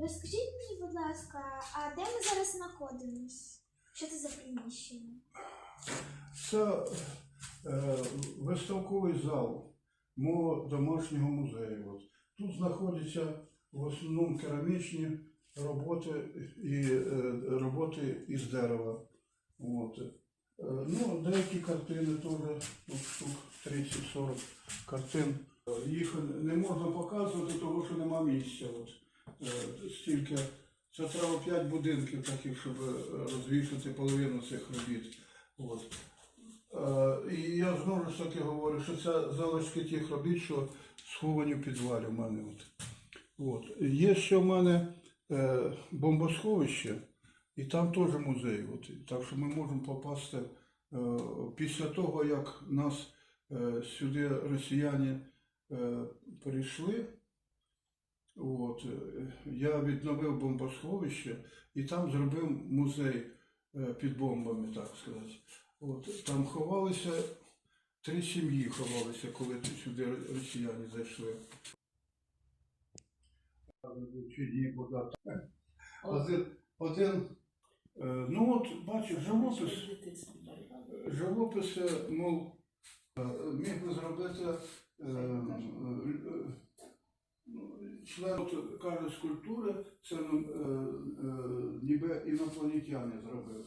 Розкажіть мені, будь ласка, а де ми зараз знаходимось? Що це за приміщення? Це е, виставковий зал мого домашнього музею. От. Тут знаходяться в основному керамічні роботи і е, роботи із дерева. От. Е, ну, деякі картини теж, штук 30-40 картин. Їх не можна показувати, тому що нема місця. От. Е, стільки. Це треба 5 будинків таких, щоб е, розвішати половину цих робіт. От. Е, І я знову ж таки говорю, що це залишки тих робіт, що сховані в підвалі в мене. От. От. Є ще в мене бомбосховище, і там теж музей. От. Так що ми можемо попасти після того, як нас сюди росіяни прийшли. От, е, я відновив бомбосховище і там зробив музей е, під бомбами, так сказати. От, там ховалися, три сім'ї ховалися, коли сюди росіяни зайшли. Один, е, ну от, бачиш, живопис, живопис, мов, міг би зробити член каже скульптури, це е, е, ніби інопланетяни зробили.